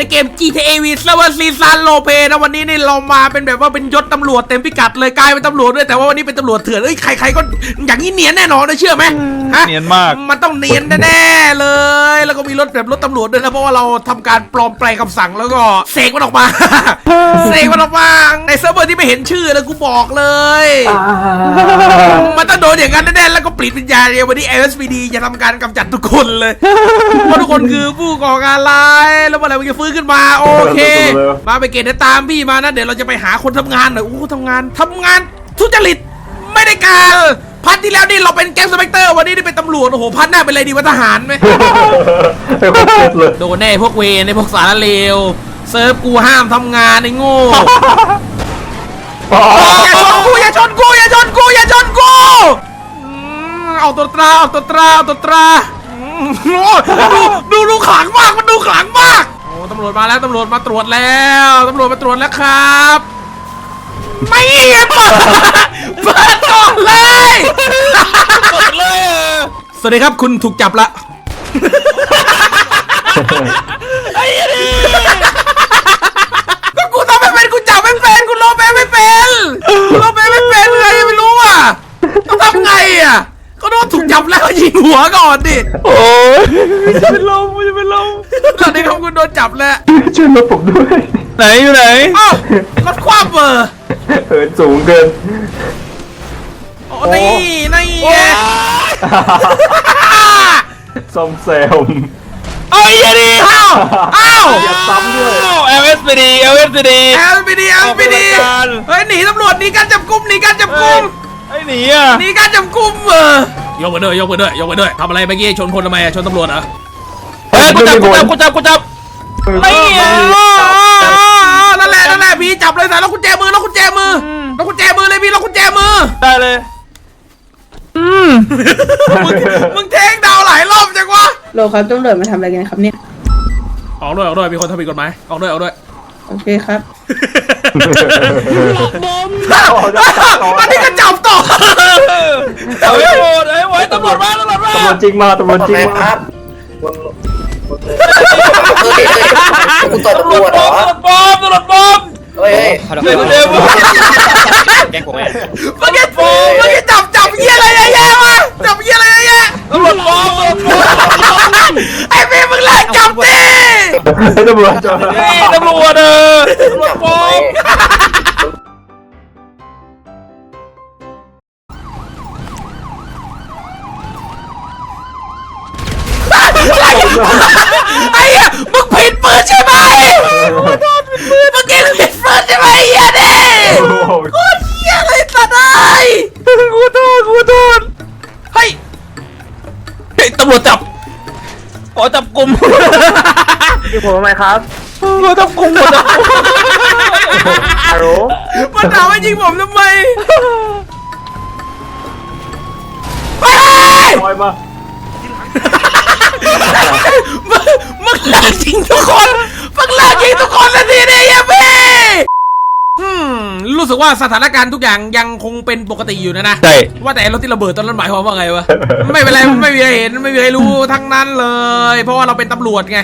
ในเกม GTA V Server Season l o p นะวันนี้นี่เรามาเป็นแบบว่าเป็นยศตำรวจเต็มพิกัดเลยกลายเป็นตำรวจด้วยแต่ว่าวันนี้เป็นตำรวจเถื่อนเอ้ยใครๆก็อย่างนี้เนียนแน่นอนนะเชื่อไหมฮะเนียนมากมันต้องเนียนแน่ๆเลย แล้วก็มีรถแบบรถตำรวจด้วยนะเพราะว่าเราทำการปลอมแปลงคำสั่งแล้วก็เสกมันออกมาเสกมันออกมาในเซิร์ฟเวอร์ที่ไม่เห็นชื่อแล้วกูบอกเลยมันต้องโดนอย่างนั้นแน่ๆแล้วก็ปลิดวิญญาณเดียววันนี้ LSPD จะทำการกำจัดทุกคนเลยเพราะทุกคนคือผู้ก่อการร้ายแล้วเมื่อไหร่มันจะฟื้นขึ้นมาโอเค มาไปเกณฑ์เดี๋ยวตามพี่มานะ เดี๋ยวเราจะไปหาคนทำงานหน่อยโอ้โหทำงานทำงานทุจริตไม่ได้การพัดที่แล้วนี่เราเป็นแก๊งสเปกเตอร์วันนี้นี่เป็นตำรวจโอ้โหพัดหน้าเป็นอะไรดีวะทหารไหมเป็นคนเจ็บเลยโดนแน่พวกเวรในพวกสารเลวเซิร์ฟกูห้ามทำงานไอ้โง่อย่าชนกูอย่าชนกูอย่าชนกูอย่าชนกูอืมเอาตัวตราเอาตัวตราเอาตัวตราอืมโอ้ดูดูดูขลังมากมันดูขลังมากโอ้ ตำรวจมาแล้วตำรวจมาตรวจแล้วตำรวจมาตรวจแล้วครับ ไม่เปิดเปิดก่อนเลยเปิดเลยเออสวัสดีครับคุณถูกจับละก็กูทำไม่เป็นกูจับไม่เป็นกูโลเปไม่เป็นกูโลเปไม่เป็นไงไม่รู้อะต้องทำไงอะก็โดนถูกจับแล้วยิงหัวก่อนดิโอ้ยจะเป็นลมจะเป็นลมตอนนี้ ครับคุณโดนจับแล้วช่วยรถผมด้วยไหนอยู่ไหนอ้าวรถคว่ำเบอร์เหินสูงเกิน โอ้นี่นี่ไงซ่อมแซมเอ้ยอย่าดีอ้าวอ้าวอย่าซ้ำด้วยเอลเอสพีดีเอลเอสพีดีแอลพีดีแอลพีดีออกไปรายการเฮ้ยหนีตำรวจหนีการจับกุมหนีการจับกุมไอ้หนีอะหนีการจับกุมเออยกไปด้วยยกไปด้วยยกไปด้วยทำอะไรเมื่อกี้ชนคนทำไมอะชนตำรวจเหรอเฮ้ยกูจับกูจับกูจับกูจับ ไม่อะนั่นแหละนั่นแหละพี่จับเลยใส่ล็อกกุญแจมือล็อกกุญแจมือล็อกกุญแจมือเลยพี่ล็อกกุญแจมือ ได้เลยมึงมึงเทคดาวน์หลายรอบจังวะโลครับตำรวจมาทำอะไรกันครับเนี่ย ออกด้วยออกด้วยมีคนทำผิดกฎหมายออกด้วยออกด้วย โอเคครับอันนี้ก็จับต่อเอาไว้โหดเอาไว้โหดตำรวจมาตำรวจมาตำรวจจริงมาตำรวจจริงมา คุณต่อยตำรวจเหรอตำรวจปลอมตำรวจปลอมเฮ้ยเดี๋ยวเดี๋ยวแกงผมไงเมื่อกี้เมื่อกี้จับจับเยี่ยอะไรแย่ๆวะจับเยี่ยอะไรแย่ๆตำรวจปลอมไอ้พี่มึงเลิกจับดิให้ตำรวจจอ ไอ้เหี้ยมึงผิดปืนใช่ไหมเมื่อกี้มึงผิดปืนใช่ไหมไอ้เหี้ยดิโอ้โหโคตรเหี้ยเลยสัตว์ไอ้กูโดนกูโดนเฮ้ยเฮ้ยตำรวจจับขอจับกลุ่มพี่ผมทำไมครับขอจับกลุ่มขอจับกลุ่มฮัลโหลมันถามว่ายิงผมทำไมเฮ้ยปล่อยมา มึงมึงเลิกยิงทุกคนมึงเลิกยิงทุกคนสักทีดิเหี้ยพี่อืมรู้สึกว่าสถานการณ์ทุกอย่างยังคงเป็นปกติอยู่นะนะ ใช่ ว่าแต่รถที่ระเบิดตอนนั้นหมายความว่าไงวะ ไม่เป็นไรไม่มีใครเห็นไม่มีใครรู้ทั้งนั้นเลย เพราะว่าเราเป็นตำรวจไง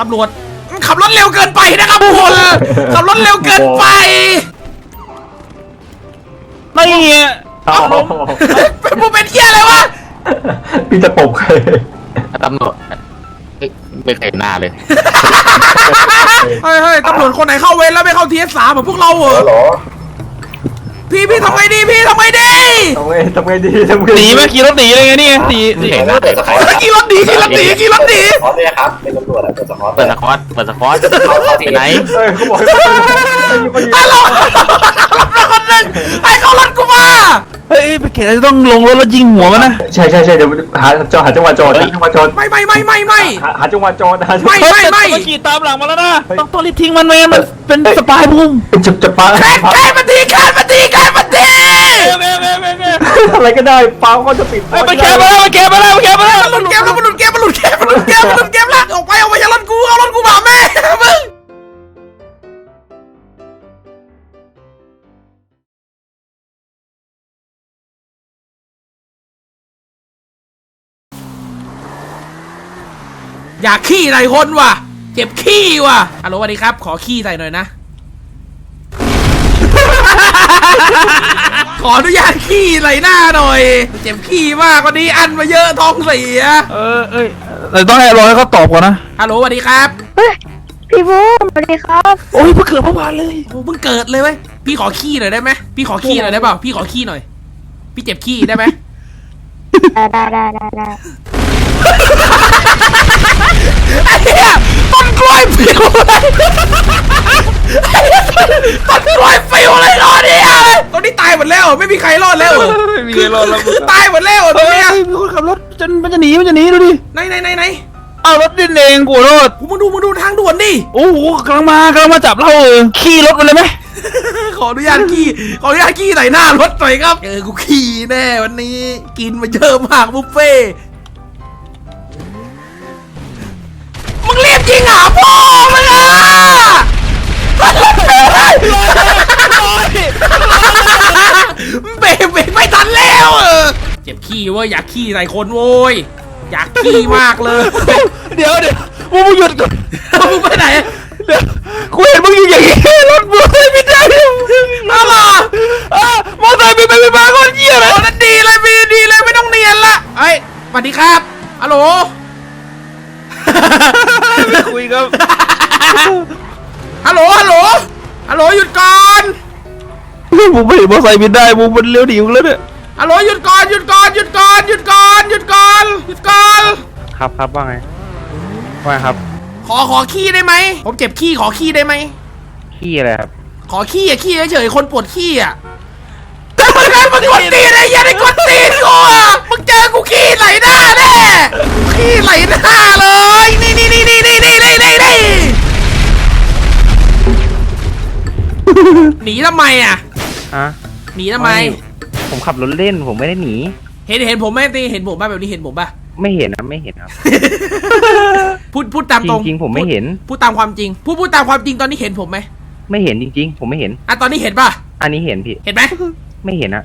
ตำรวจขับรถเร็วเกินไปนะครับคุณขับรถเร็วเกินไปไม่เงี้ยเอาเป็นผู้เป็นเหี้ยอะไรวะพี่จะปบใครตำรวจเฮ้ย ไม่เคยเห็นหน้าเลย เฮ้ยเฮ้ยตำรวจคนไหนเข้าเวรแล้วไม่เข้าทีเอสสามเหมือนพวกเราเหรอเหรอพี่พี่ทำไงดีพี่ทำไงดีทำไงทำไงดีทำไงหนีดีไหมขี่รถหนีอะไรเงี้ยนี่ไงหนีหนีเห็นหน้าเปิดสคอร์เฮ้ยขี่รถหนีขี่รถหนีขี่รถหนีสคอร์เลยครับ เป็นตำรวจอะเปิดสคอร์เปิดสควอตเปิดสควอตเขาเขาที่ไหนเอ้ยเขาบอกให้ไปไปฮัลโหลรถคนหนึ่งให้เขารถกูมา เฮ้ยไปเข็นจะต้องลงรถแล้วยิงหัวมันนะใช่ใช่ใช่เดี๋ยวหาจอหาจังหวะจอดหาจังหวะจอดไม่ไม่ไม่ไม่ไม่ หาหาจังหวะจอดหาจังหวะไม่ไม่ไม่เฮ้ยแต่นขี่ตามหลังมาแล้วนะต้องต้องรีบทิ้งมันไม่งั้นมันเป็นสปายบุ้มจะจะปาแค่แค่มาทีแค่มาทีแค่มาทีเม่เม่เม่เม่อะไรก็ได้ปาก็จะปิดเฮ้ยไปแคบมาแล้วไปแคบมาแล้วไปแคบมาแล้วมันหลุดเกมแล้วมันหลุดเกมมันหลุดเกมมันหลุดเกมมันหลุดเกมแล้วออ อยากขี้ใส่คนว่ะ เจ็บขี้ว่ะฮัลโหลสวัสดีครับ ขอขี้ใส่หน่อยนะ ขออนุญาตขี้ใส่หน้าหน่อย เจ็บขี้มากวันนี้อันมาเยอะท้องเสียเออเอ้ยแต่ต้องให้รอให้เขาตอบก่อนนะฮัลโหลสวัสดีครับเฮ้ยพี่บูมสวัสดีครับ โอ้ยเพิ่งเกิดเมื่อวานเลยโอ้เพิ่งเกิดเลยเว้ยพี่ขอขี้หน่อยได้ไหมพี่ขอขี้หน่อยได้เปล่าพี่ขอขี้หน่อย พี่เจ็บขี้ได้ไหมได้ได้ได้ได้ ได้ไอ้เหี้ยต้นกล้วยฟิวเลยไอ้เหี้ยต้นกล้วยฟิวเลยรอดเนี่ยตอนนี้ตายหมดแล้วไม่มีใครรอดแล้วไม่มีใครรอดแล้ว คือตายหมดแล้วตอนเฮ้ยเนี้ยมีคนขับรถจะมันจะหนีมันจะหนีดูดิไหนไหนไหนไหนเอารถดินเองกูรถกูมาดูมาดูทางด่วนดิโอ้โหกำลังมากำลังมาจับเราเออขี่รถมันเลยไหมขออนุญาตขี้ขออนุญาตขี้ใส่หน้ารถหน่อยครับ เออ กูขี้แน่วันนี้ กินมาเยอะมากบุฟเฟ่ มึงเรียกจริงเหรอพ่อมึงอะเบรกเบรกไม่ทันแล้วเออเจ็บขี้เว้ยอยากขี้ใส่คนโว้ยอยากขี้มากเลย เดี๋ยวเดี๋ยวมึงหยุดก่อนมึงไปไหน มึงไม่เห็นมอเตอร์ไซค์บินได้มึงมันเลี้ยวหนีมึงแล้วเนี่ยฮัลโหลหยุดก่อนหยุดก่อนหยุดก่อนหยุดก่อนหยุดก่อนหยุดก่อนครับครับว่าไงว่าไงครับขอขอขี้ได้ไหมผมเจ็บขี้ขอขี้ได้ไหมขี้อะไรครับขอขี้อะขี้เฉยๆคนปวดขี้อะแต่มึงไงมึงกดตีนไอ้เหี้ยันไอ้กดตีนกูอะมึงเจอกูขี้ไหลหน้าแน่กูขี้ไหลหน้าเลยนี่นี่นี่นี่นี่นี่นี่นี่นี่หนีทำไมอะ ฮะหนีทำไม ผมขับรถเล่นผมไม่ได้หนี เห็นเห็นผมไหมตีเห็นผมป่ะแบบนี้เห็นผมป่ะ ไม่เห็นนะไม่เห็นครับ พูดพูดตามตรงจริงๆผมไม่เห็นพูดพูดตามความจริง พูดพูดตามความจริงตอนนี้เห็นผมไหมไม่เห็นจริง ๆ ผมไม่เห็น อะตอนนี้เห็นป่ะ อันนี้เห็นพี่ เห็นไหม ไม่เห็นอะ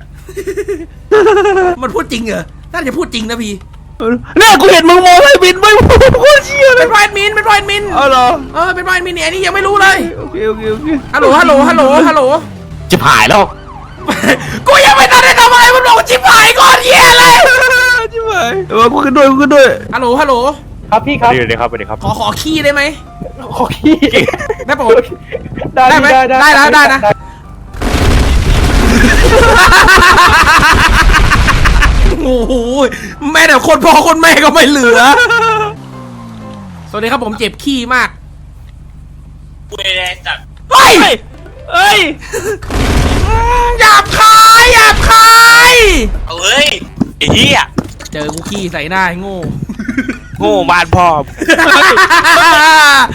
มันพูดจริงเหรอ น่าจะพูดจริงนะพี่ เนี่ยกูเห็นมึงมอเตอร์ไซค์บินไปโคตรเชี่ยเลเป็ยนรอยมิน เป็นรอยมิน เอาเหรอเออ เป็นรอยมินเนี่ยอันนี้ยังไม่รู้เลย โอเคโอเคโอเคฮัลโหล ฮัลโหล ฮัลโหล ฮัลโหล จะหายแล้ว กูยังไม่ทันได้ทำอะไรมันบอกว่าชิบหายก่อนเหี้ยเลยจิ๋วไปเออกูขึ้นด้วยกูขึ้นด้วยฮัลโหลฮัลโหล ครับพี่ครับ เดี๋ยวเดี๋ยวครับเดี๋ยวครับ ขอขอขี้ได้ไหม ขอขี้ ได้ปะได้ได้ไหมได้แล้วได้นะโอ้โหแม่แต่คนพ่อคนแม่ก็ไม่เหลือ สวัสดีครับผมเจ็บขี้มากเว้ยจัดเฮ้ย เอ้ยอืมหยาบคายหยาบคายเอาเฮ้ยไอ้เหี้ยเจอกูขี้ใส่หน้าไอ้โง่โง่บ้านพ่อ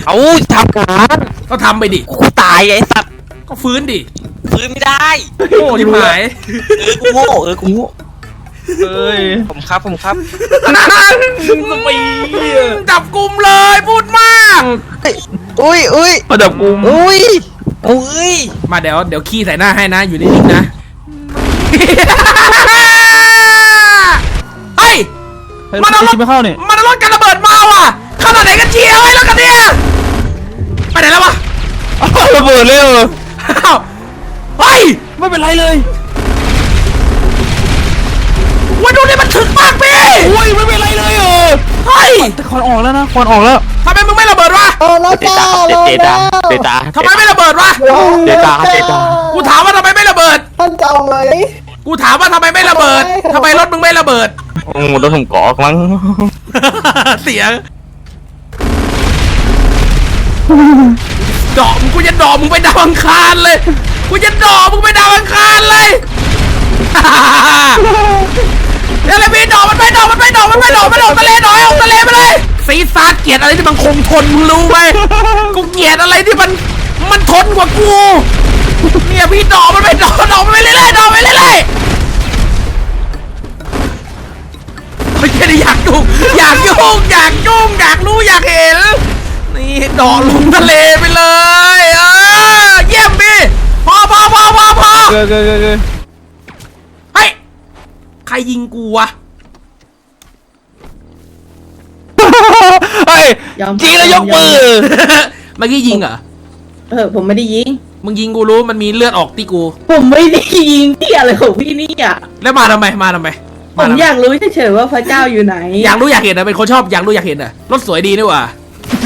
เอาทำการก็ทำไปดิ กูตายไอ้สัตว์ก็ฟื้นดิฟื้นไม่ได้โง่ที่หายเออกูโง่เออกูโง่เอ้ยผมครับผมครับสปีจับกลุ่มเลยพูดมาก อุ้ยอุ้ยมาจับกูอุ้ย อุ้ย มาเดี๋ยวเดี๋ยวขี้ใส่หน้าให้นะอยู่นิ่งๆนะเฮ้ยมันเอารถ ไม่เข้าเนี่ยมันเอารถกันระเบิดมาว่ะขนาดไหนกันเชียวไอ้รถกันเนี่ยไปไหนแล้ววะอ้าวระเบิดเลยเหรออ้าวเฮ้ยไม่เป็นไรเลยวันดูนี่มันถึกมากพี่โอ้ยไม่เป็นไรเลยเหรอเฮ้ยแต่ควันออกแล้วนะควันออกแล้ว ทำไมมึงไม่ระเบิดวะโอ้แล้วจ้าโลเดแล้ตาวเดตาทำไมไม่ระเบิดวะเดตาครับเดตากูถามว่าทำไมไม่ระเบิด ท่านจะเอาไหม กูถามว่าทำไมไม่ระเบิดทำไมรถมึงไม่ระเบิด โอ้โดนผมกอกมั้งเสียงดอกมึงกูจะดอกมึงไปดาวอังคารเลย กูจะดอกมึงไปดาวอังคารเลยเดี๋ยวเลยพี่ดอกมันไปดอกมันไปดอกมันไปดอกมันออกทะเลหน่อยออกทะเลไปเลย ซีซาร์เกลียดอะไรที่มันคงทนมึงรู้ไหมกูเกลียดอะไรที่มันมันทนกว่ากู เนี่ยพี่ดอกมันไปดอกดอกมันไปเรื่อยๆดอกไปเรื่อยๆไม่ใช่ได้อยากยุ่งอยากยุ่งอยากยุ่งอยากรู้อยากเห็น นี่ดอกลงทะเลไปเลยเออเยี่ยมพี่พอพอพอพอพอเกยเกยเกยเกยเฮ้ยใครยิงกูวะ ยยอมจริงแล้วยกมือ เมื่อกี้ยิงเหรอ เออผมไม่ได้ยิง มึงยิงกูรู้มันมีเลือดออกที่กู ผมไม่ได้ยิงพี่อะไรของพี่เนี่ยแล้วมาทำไมมาทำไมผมทำไอยากรู้เฉยๆว่าพระเจ้าอยู่ไหน อยากรู้อยากเห็นนะเป็นคนชอบอยากรู้อยากเห็นนะรถสวยดีนี่หว่า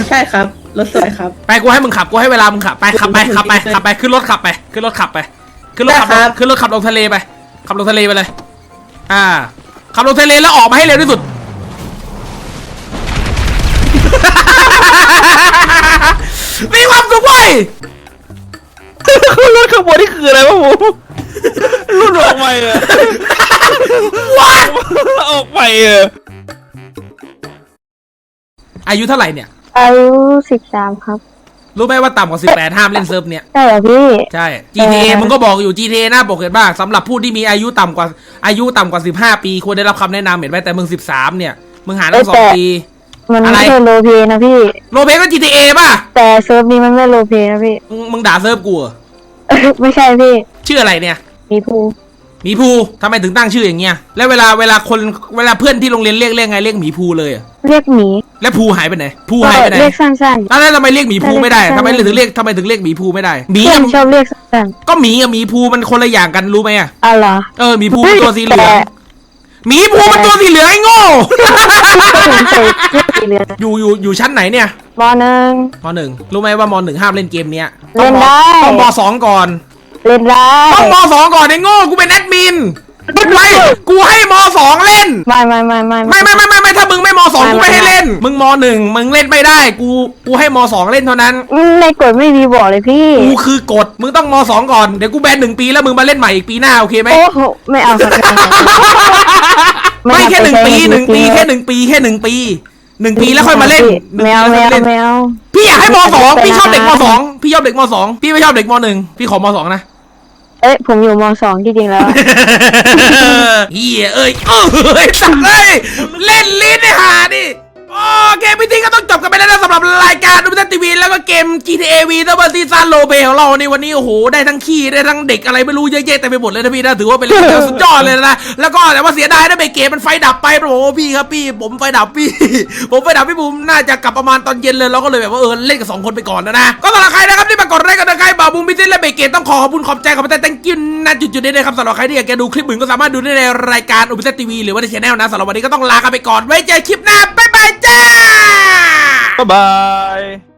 ใช่ครับรถสวยครับ ไปกูให้มึงขับกูให้เวลามึงขับไปขับไปขับไปขับไปขึ้นรถขับไปขึ้นรถขับไปขึ้นรถขับได้ครับขึ้นรถขับลงทะเลไปขับลงทะเลไปเลย อ่า ขับลงทะเลแล้วออกมาให้เร็วที่สุด มีความสุขเว้ยรถขบวนนี่คืออะไรวะผมรุ่นออกไปเออว้าออกไปเอออายุเท่าไหร่เนี่ย อายุสิบสามครับ รู้ไหมว่าต่ำกว่า18ห้ามเล่นเซิร์ฟเนี่ย ใช่เหรอพี่ ใช่ GTA เออมึงก็บอกอยู่ GTA หน้าปกเห็นบ้างสำหรับผู้ที่มีอายุต่ำกว่าอายุต่ำกว่า15ปี ควรได้รับคำแนะนำเห็นไหมแต่มึง13เนี่ย มึงหาตั้งสองปี มันอะไร ไม่ใช่โลเพนะพี่โลเปก็ GTA ป่ะ แต่เซิร์ฟนี้มันไม่โลเพนะพี่ มึงมึงด่าเซิร์ฟกูเหรอไม่ใช่พี่ ชื่ออะไรเนี่ย มีภูหมีภูทำไมถึงตั้งชื่ออย่างเงี้ย แล้วเวลาเวลาคนเวลาเพื่อนที่โรงเรียนเรียกเรียกไงเรียกหมีภูเลยอะเรียกหมีแล้วภูหายไปไหนภูก็หายไปไหนเรียกสั้น แล้วทำไมเรียกหมีภูไม่ได้ใช่ทำไมถึงเรียกทำไมถึงเรียกหมีภูไม่ได้หๆมีเพื่อนกับชอบเรียกสั้นก็หมีกับหมีภูมันคนละอย่างกันรู้ไหมอะๆอ๋อเหรอเออหมีภูมันตัวสีเหลืองแต่ หมีภูมันตัวสีเหลืองไอ้โง่ก็ผมใส่เสื้อสีเหลืองอยู่อยู่อยู่ชั้นไหนเนี่ยมหนึ่ง มหนึ่งรู้ไหมว่ามหนึ่งห้ามเล่นเกมเนี้ยเล่นได้ ต้องมสองก่อนเล่นได้ ต้องมสองก่อนไอ้โง่กูเป็นแอดมินกูให้กูให้มสองเล่ น ไม่ไม่ไม่ไม่ไม่ไม่ไม่ไม่ไม่ถ้ามึงไม่มสองไม่กูไม่ไม่ให้เล่น มึงมหนึ่งมึงเล่นไม่ได้ กูกูให้มสองเล่นเท่านั้น ในกฎไม่มีบอกเลยพี่ กูคือกฎมึงต้องมสองก่อนเดี๋ยวกูแบนหนึ่งปีแล้วมึงมาเล่นใหม่อีกปีหน้าโอเคไหมโอ้โหไม่เอาครับไม่เอาไม่แค่หนึ่งปีหนึ่งปีไม่แค่เอาหนึ่งปีแค่หนึ่งปีหนึ่งปีแล้วค่อยมาเล่นหนึ่งแมปีวแล้วแมค่อยวมาเล่นแมวพี่อยากให้มสองไม่พี่ชอบเด็กมนะคะสองพี่ชอบเด็กมสองพี่ไม่ชอบเด็กมหนึ่งพี่ขอมสองนะ เอ้ยผมอยู่มสองที่จริงแล้ว เฮียเอ้ยเอ้ยสัตว์เอ้ยเล่นลิ้นไอ้ห่าดิโอเคพี่ทีก็ต้องจบกันไปแล้วนะสำหรับรายการดูพิทัศน์ทีวีแล้วก็เกม GTA V ดับเบิลซีซันโลเบของเราในวันนี้โอ้โหได้ทั้งขี้ได้ทั้งเด็กอะไรไม่รู้เยอะแยะแต่ไปหมดเลยนะพี่นะถือว่าเป็นเรื่องสุดยอดเลยนะแล้วก็แต่ว่าเสียดายนะเบเกมมันไฟดับไปโอ้โหพี่ครับพี่ ผมไฟดับพี่ ผมไฟดับพี่บุ๋มน่าจะกลับประมาณตอนเย็นเลยเราก็เลยแบบว่าเออเล่นกับสองคนไปก่อนนะนะก็สำหรับใครนะครับที่มากดไลค์ กันนะใครบ่าวบุมพิเศษและเบเกตต้องขอขอบคุณขอบใจขอบใจ thank you นะจุดๆนี้นะครับสำหรับใครที่อยากจะดูคลิปอื่นก็สามารถดูได้ในรายการอุปเทศทีวีหรือว่าในช anel นะสำหรับวันนี้ก็ต้องลากันไปก่อนไว้เจอคลิปหน้าบ๊ายบายจ้าบ๊ายบาย